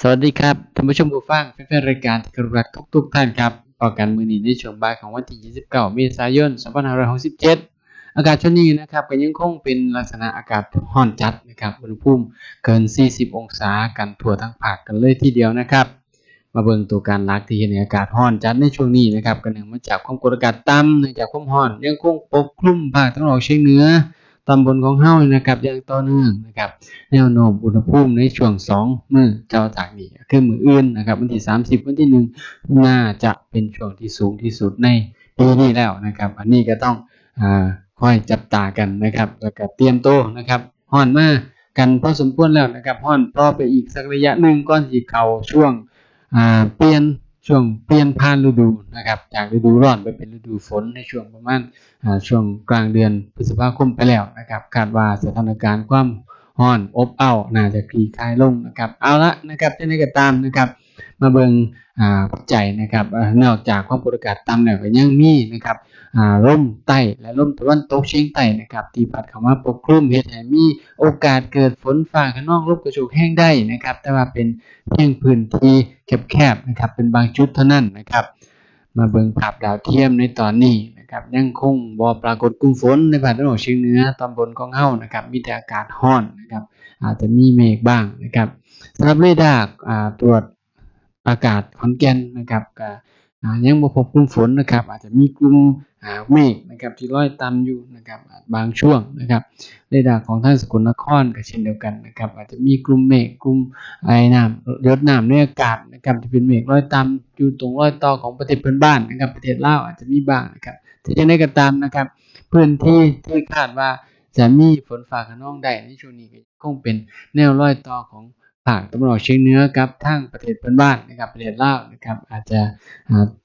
สวัสดีครับท่านผู้ชมผู้ฟังแฟนๆรายการที่เคารพรักทุกๆท่านครับพบกันมื้อนี้ในช่วงบ่ายของวันที่ 29 เมษายน 2567 อากาศช่วงนี้นะครับก็ยังคงเป็นลักษณะอากาศร้อนจัดนะครับอุณหภูมิเกิน 40 องศากันทั่วทั้งภาคกันเลยทีเดียวนะครับ มาเบิ่งตัวการลักที่เห็นอากาศร้อนจัดในช่วงนี้นะครับก็เนื่องมาจากความกดอากาศต่ำเนื่องจากความร้อนยังคงปกคลุมภาคตะวันออกเฉียงเหนือ ตอนบนของเฮ้านะครับอย่างต่อเนื่องนะครับแนวโน้มอุณหภูมิในช่วง2มื้อเจ้าจากนี้คือมืออื่นนะครับวันที่ 30 วันที่1น่าจะเป็นช่วงที่สูงที่สุดในปีนี้แล้วนะครับ อันนี้ก็ต้องอ่าคอยจับตากันนะครับ แล้วก็เตรียมตัวนะครับฮ้อนมากันพอสมควรแล้วนะครับฮ้อนต่อไปอีกสักระยะหนึ่งก่อนสิเขาช่วงอ่าเปลี่ยน ช่วงเปลี่ยนผ่านฤดูนะครับ จากฤดูร้อนไปเป็นฤดูฝนในช่วงประมาณช่วงกลางเดือนพฤษภาคมไปแล้วนะครับคาดว่าสถานการณ์ความร้อนอบอ้าวน่าจะคลี่คลายลงนะครับ เอาละนะครับจะได้ก็ตามนะครับ มาเบิงอ่าปัจจัยนะครับนอกจากความกดอากาศต่ำแล้วก็ยังมีนะครับอ่าลมใต้และลมตะวันตกเฉียงใต้นะครับที่พัดเข้ามาปกคลุมเฮ็ดให้มีโอกาสเกิดฝนฟ้าคะนองลมกระโชกแห้งได้นะครับ แต่ว่าเป็นเพียงพื้นที่แคบๆนะครับ เป็นบางจุดเท่านั้นนะครับ มาเบิงภาพดาวเทียมในตอนนี้นะครับยังคงบ่ปรากฏกลุ่มฝนในภาคตะวันออกเฉียงเหนือตอนบนของเฮานะครับ มีแต่อากาศร้อนนะครับ อาจจะมีเมฆบ้างนะครับสำหรับเรดาร์ตรวจ อากาศขอนแก่นนะครับก็อ่ายังบ่พบกลุ่มฝนนะครับ อาจจะมีกลุ่มเมฆนะครับที่ลอยต่ำอยู่นะครับบางช่วงนะครับเรดาร์ของท่างสกลนครก็เช่นเดียวกันนะครับ อาจจะมีกลุ่มเมฆกลุ่มไอ้น้ำยดน้ำในอากาศนะครับที่เป็นเมฆลอยต่ำอยู่ตรงรอยต่อของประเทศเพื่อนบ้านนะครับประเทศลาวอาจจะมีบ้างนะครับแต่ยังไงก็ตามนะครับพื้นที่ที่คาดว่าจะมีฝนฟ้าคะนองได้ในช่วงนี้คงเป็นแนวรอยต่อของ ภาคตะวันออกเฉียงเหนือกับทางประเทศเพื่อนบ้านนะครับประเทศลาวนะครับอาจจะ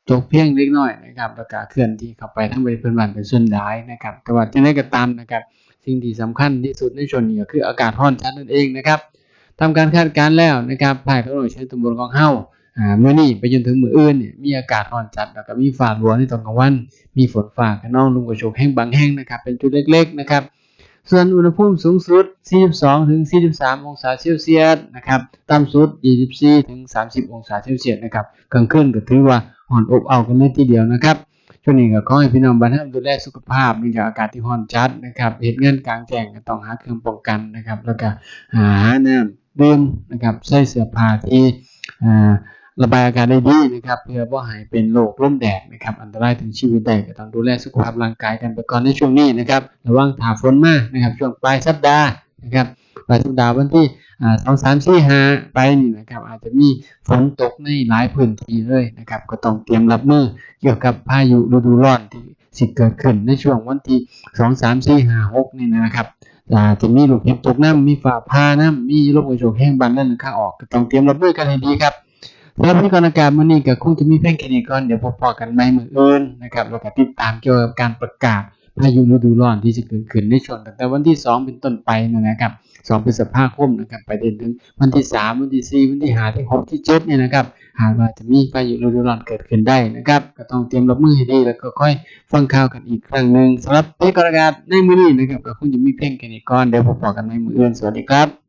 ตกเพียงเล็กน้อยนะครับแล้วก็เคลื่อนที่เข้าไปทางประเทศเพื่อนบ้านเป็นส่วนใหญ่นะครับแต่ว่าจะได้ก็ตามนะครับสิ่งที่สำคัญที่สุดในช่วงนี้ก็คืออากาศร้อนจัดนั่นเองนะครับทำการคาดการณ์แล้วนะครับภาคตะวันออกเฉียงตะวันของเฮาอ่ามื้อนี้ไปจนถึงมืออื่นเนี่ยมีอากาศร้อนจัดแล้วก็มีฟ้ารัวในตอนกลางวัน มีฝนฟ้าคะนองลมกระโชกแห้งบางแห้งนะครับเป็นจุดเล็กๆนะครับ ส่วนอุณหภูมิสูงสุด 42 ถึง 43 องศาเซลเซียสนะครับต่ำสุด 24 ถึง 30 องศาเซลเซียสนะครับกลางคืนก็ถือว่าร้อนอบอ้าวกันเลยทีเดียวนะครับช่วงนี้ก็ขอให้พี่น้องบ้านเราดูแลสุขภาพเนื่องจากอากาศที่ร้อนจัดนะครับเหตุเงานกลางแจ้งก็ต้องหาเครื่องป้องกันนะครับ แล้วก็หาน้ำดื่มนะครับใส่เสื้อผ้าที่อ่า ระบายอากาศได้ดีนะครับเพื่อบ่ให้เป็นโรคลมแดดนะครับอันตรายถึงชีวิตได้ก็ต้องดูแลสุขภาพร่างกายกันไปก่อนในช่วงนี้นะครับระวังถาฝนมานะครับช่วงปลายสัปดาห์นะครับปลายสัปดาห์วันที่สองสามสี่ห้าไปนี่นะครับอาจจะมีฝนตกในหลายพื้นที่เลยนะครับก็ต้องเตรียมรับมือเกี่ยวกับพายุฤดูร้อนที่สิเกิดขึ้นในช่วงวันที่สองสามสี่ห้าหกนี่นะครับอาจะมีลูกเห็บตกน้ำมีฟ้าผ่าน้ำมีลมกระโชกแห้งบานนั่นข้างออกก็ต้องเตรียมรับมือกันให้ดีครับ สำหรับพยากรณ์อากาศมื้อนี้ก็คงจะมีเพียงแค่นี้ก่อนเดี๋ยวพบๆกันใหม่มื้ออื่นนะครับแล้วก็ติดตามเกี่ยวกับการประกาศพายุฤดูร้อนที่จะเกิดขึ้นในช่วงตั้งแต่วันที่ 2 เป็นต้นไปนะนะครับ2พฤษภาคมนะครับไปจนถึงวันที่ 3 วันที่ 4 วันที่5ที่6ที่7เนี่ยนะครับหากว่าจะมีพายุฤดูร้อนเกิดขึ้นได้นะครับก็ต้องเตรียมรับมือให้ดีแล้วก็ค่อยฟังข่าวกันอีกครั้งหนึงสำหรับพยากรณ์อากาศในมื้อนี้นะครับก็คงจะมีเพียงแค่นี้ก่อนเดี๋ยวพบกันใหม่มื้ออื่นสวัสดีครับ